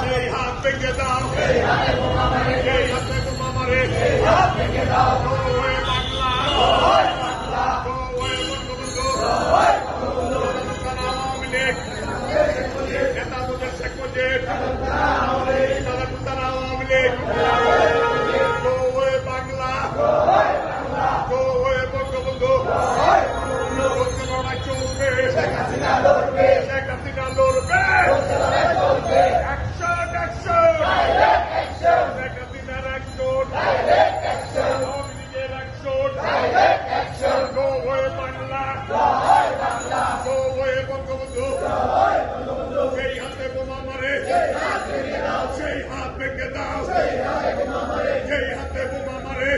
সেই হাত ভেঙে দাও সেই হাতে বোমা মারে সেই হাতে বোমা মারে সেই হাত ভেঙে দাও ওই বাংলা ওই বাংলা ওই বঙ্গবন্ধু ওই বঙ্গবন্ধু আওয়ামী লীগ নেতা তোদের শেখ মুজিব আওয়ামী লীগ দাদা কুতার আওয়ামী লীগ ওই বাংলা ওই বাংলা ওই Bangabandhu Go away, Bangla Go away, Bangabandhu সেই হাতে বোমা মারে সেই হাত ভেঙে দাও সেই হাতে বোমা মারে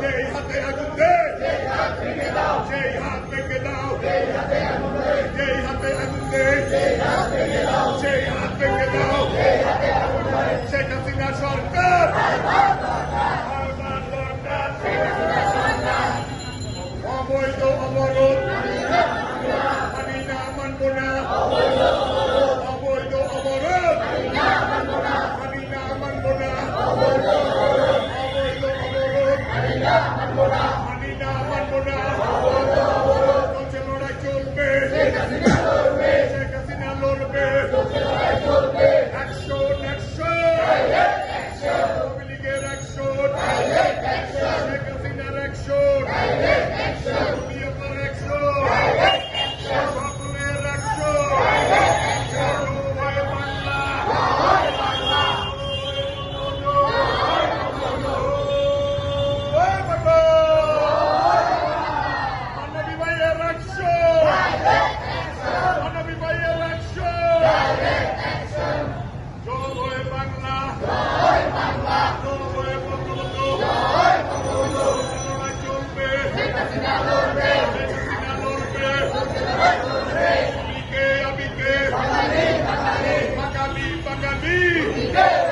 সেই হাতে আগুন দে সেই হাত ভেঙে দাও সেই হাতে আগুন দে সেই হাত ভেঙে দাও শেখ হাসিনা সরকার করবো না Hey!